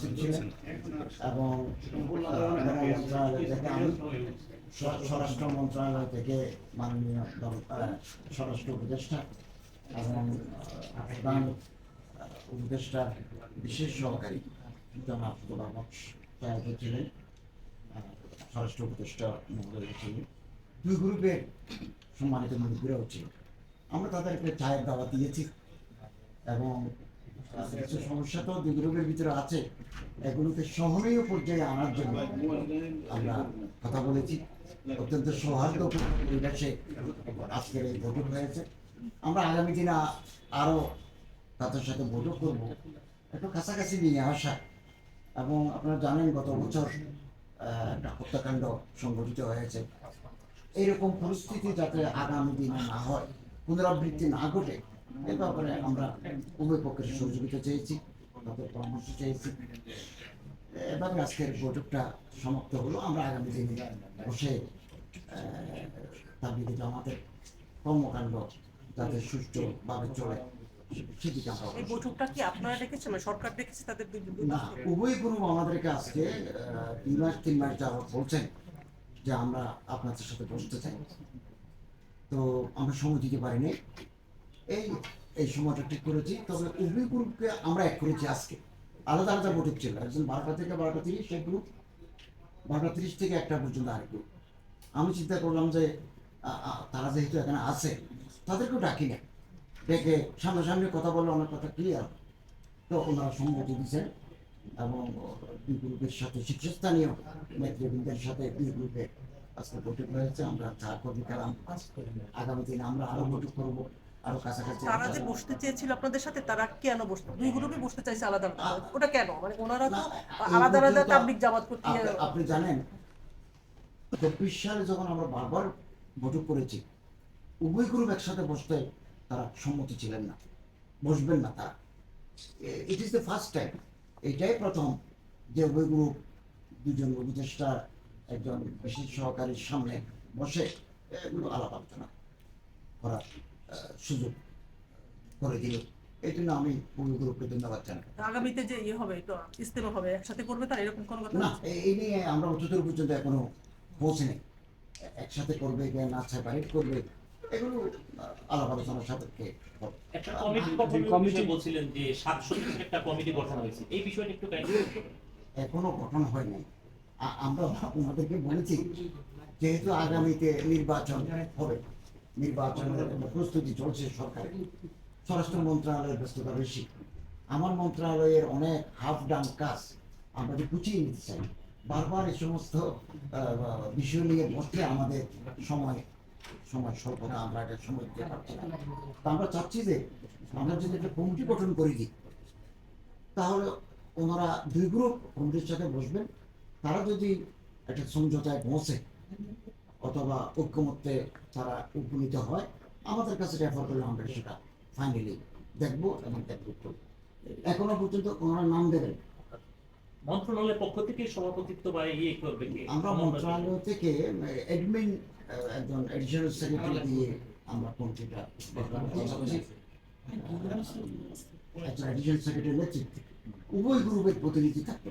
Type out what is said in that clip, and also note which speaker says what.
Speaker 1: ছিলেন এবং মন্ত্রণালয় থেকে আমি স্বরাষ্ট্র মন্ত্রণালয় থেকে মাননীয় স্বরাষ্ট্র উপদেষ্টা এবং প্রধান উপদেষ্টার বিশেষ সহকারী জনাব গোলাম ছিলেন স্বরাষ্ট্র উপদেষ্টা মহোদয় ছিলেন দুই গ্রুপের সম্মানিত মুরব্বীরাও ছিল আমরা তাদেরকে চায়ের দাওয়া দিয়েছি এবং কিছু সমস্যা তো গ্রুপের ভিতরে আছে। এগুলোকে সহনীয় পর্যায়ে আনার জন্য আমরা কথা বলেছি। অত্যন্ত সৌহার্দ্যপূর্ণ পরিবেশে আজকের এই বৈঠক হয়েছে। আমরা আগামী দিনে আ- আরও তাদের সাথে বৈঠক করব। একটু কাছাকাছি নিয়ে আসা। এবং আপনারা জানেন, গত বছর একটা হত্যাকাণ্ড সংঘটিত হয়েছে। এইরকম পরিস্থিতি যাতে আগামী দিনে না হয়, পুনরাবৃত্তি না ঘটে এ ব্যাপারে আমরা উভয় পক্ষের সহযোগিতা চেয়েছি তাদের পরামর্শ চেয়েছি। এভাবে আজকের বৈঠকটা সমাপ্ত হলো। আমরা আগামী দিনে বসে তাবলিগি জামাতের কর্মকাণ্ড যাতে সুষ্ঠুভাবে চলে
Speaker 2: এই বৈঠকটা কি আপনারা মানে সরকার ডেকেছে তাদের
Speaker 1: না? উভয় গ্রুপ আমাদেরকে আজকে দুই মাস তিন মাস যাবত বলছেন যে আমরা আপনাদের সাথে বসতে চাই। তো আমরা সময় দিতে পারিনি। এই এই সময়টা ঠিক করেছি। তবে উভয় গ্রুপকে আমরা এক করেছি আজকে। আলাদা আলাদা বৈঠক ছিল একজন বারোটা থেকে বারোটা তিরিশ, এক গ্রুপ বারোটা তিরিশ থেকে একটা পর্যন্ত আরেক গ্রুপ আমি চিন্তা করলাম যে তারা যেহেতু এখানে আছে, তাদেরকেও ডাকি না। ডেকে সামনাসামনি কথা বললে অনেক কথা ক্লিয়ার তো ওনারা সম্মতি দিচ্ছেন এবং দুই গ্রুপের সাথে শীর্ষস্থানীয় নেতৃবৃন্দের সাথে দুই গ্রুপে আজকে বৈঠক হয়েছে। আমরা চা কর্মী খেলাম। আগামী দিনে আমরা আরও বৈঠক করব। আরও কাছাকাছি
Speaker 2: তারা যে বসতে চেয়েছিল আপনাদের সাথে তারা কেন বসতে দুই গ্রুপে বসতে চাইছে আলাদা আলাদা ওটা কেন? মানে ওনারা তো আলাদা আলাদা তাবলিক জামাত করতে
Speaker 1: আপনি- জানেন চব্বিশ সালে যখন আমরা বারবার বৈঠক করেছি উভয় গ্রুপ একসাথে বসতে তারা সম্মতি ছিলেন না। বসবেন না তারা। It is the first time এটাই প্রথম যে উভয় গ্রুপ দুজন উপদেষ্টা একজন বিশেষ সহকারীর সামনে বসে আলাপ আলোচনা করার। সুযোগ করে দিল। এই জন্য আমি গ্রুপকে ধন্যবাদ জানাই
Speaker 2: আগামীতে যে ইয়ে হবে তো ইস্তেমা হবে একসাথে করবে তারা এরকম কোনো কথা?
Speaker 1: না এই নিয়ে আমরা উচ্চতর পর্যন্ত এখনও পৌঁছেনি একসাথে করবে কি না সেপারেট করবে এগুলো আহ, আলাপ আলোচনার সাপেক্ষে
Speaker 3: একটা কমিটি বলছিলেন যে সাত সদস্যের একটা কমিটি গঠন হয়েছে এই বিষয়টা একটু
Speaker 1: এখনও গঠন হয়নি। আমরা ওনাদেরকে বলেছি যেহেতু আগামীতে নির্বাচন হবে নির্বাচনের প্রস্তুতি চলছে সরকারের। স্বরাষ্ট্র মন্ত্রণালয়ের ব্যস্ততা বেশি। আমার মন্ত্রণালয়ের অনেক হাফ ডান কাজ আমরা যে গুছিয়ে নিতে চাই। বারবার এই সমস্ত বিষয় নিয়ে বসলে আমাদের সময় সময় স্বল্পতা, আমরা এটা সময় দিতে পারছি না। তা আমরা চাচ্ছি যে আমরা যদি একটা কমিটি গঠন করে দিই তাহলে ওনারা দুই গ্রুপ কমিটির সাথে বসবেন। তারা যদি একটা সমঝোতায় পৌঁছে অথবা ঐক্যমত্যে তারা উপনীত হয় আমাদের কাছে রেফার করলে আমরা সেটা ফাইনালি দেখব এবং দেখব। এখনও পর্যন্ত ওনারা নাম দেবেন।
Speaker 3: মন্ত্রণালয়ের পক্ষ থেকে সভাপতিত্ব বা ইয়ে করবে
Speaker 1: আমরা মন্ত্রণালয় থেকে অ্যাডমিন একজন এডিশনাল সেক্রেটারি দিয়ে আমরা কমিটিটা একজন এডিশনাল সেক্রেটারি নেতৃত্বে উভয় গ্রুপের প্রতিনিধি থাকবে।